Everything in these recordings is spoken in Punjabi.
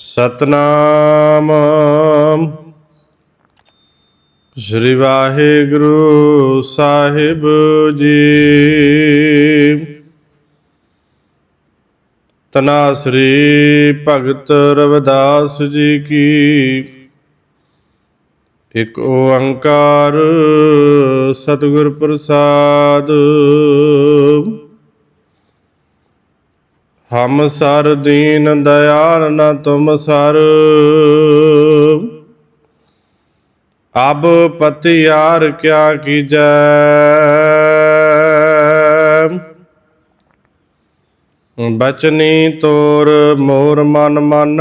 ਸਤਨਾਮ। ਸ੍ਰੀ ਵਾਹਿਗੁਰੂ ਸਾਹਿਬ ਜੀ। ਤਨਾ ਸ੍ਰੀ ਭਗਤ ਰਵਿਦਾਸ ਜੀ ਕੀ। ਇਕ ਓੰਕਾਰ ਸਤਿਗੁਰ ਪ੍ਰਸਾਦ। ਹਮ ਸਰ ਦੀਨ ਦਇਆਲ ਨ ਤੁਮ ਸਰ। ਅਬ ਪਤਿਆਰ ਕਿਆ ਕੀਜੈ। ਬਚਨੀ ਤੋਰ ਮੋਰ ਮਨ ਮਨ।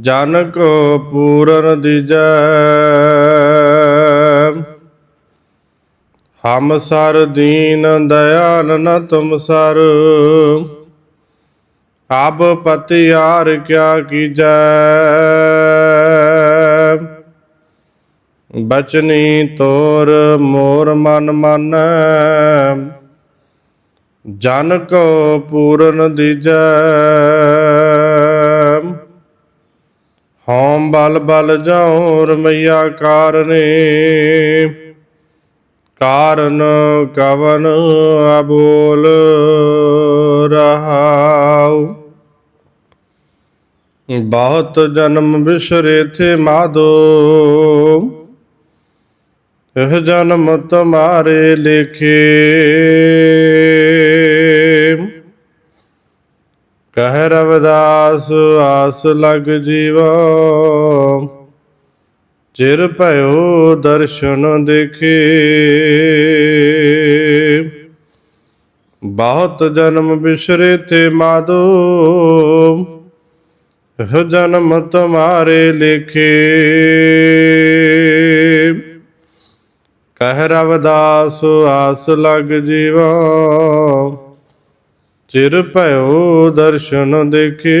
ਜਨ ਕੋ ਪੂਰਨ ਦੀਜੈ। ਹਮ ਸਰ ਦੀਨ ਦਇਆਲ ਨ ਤੁਮ ਸਰ ਅਬ ਪਤਿਆਰ ਕਿਆ ਕੀਜੈ। ਬਚਨੀ ਤੋਰ ਮੋਰ ਮਨ ਮਨ। ਜਨ ਕੋ ਪੂਰਨ ਦੀਜੈ। ਹਉਮ ਬਲ ਬਲ ਜਾਉ ਰਮਈਆ ਕਾਰਨੇ। ਕਾਰਨ ਕਵਨ ਅਬੋਲ ਰਹਾਉ। ਬਹੁਤ ਜਨਮ ਬਿਸਰੇ ਥੇ ਮਾਦੋ। ਇਹ ਜਨਮ ਤੁਮਾਰੇ ਲਿਖੇ। ਕਹਿ ਰਵਦਾਸ ਆਸ ਲਗ ਜੀਵਾ। ਚਿਰ ਭਇਓ ਦਰਸ਼ਨ ਦੇਖੇ। ਬਹੁਤ ਜਨਮ ਬਿਸਰੇ ਤੇ ਮਾਦੋ, ਇਹ ਜਨਮ ਤੁਮਾਰੇ ਲਿਖੇ। ਕਹਿ ਰਵਦਾਸ, ਆਸ ਲਗ ਜੀਵਾ। ਚਿਰ ਭਇਓ ਦਰਸ਼ਨ ਦੇਖੇ।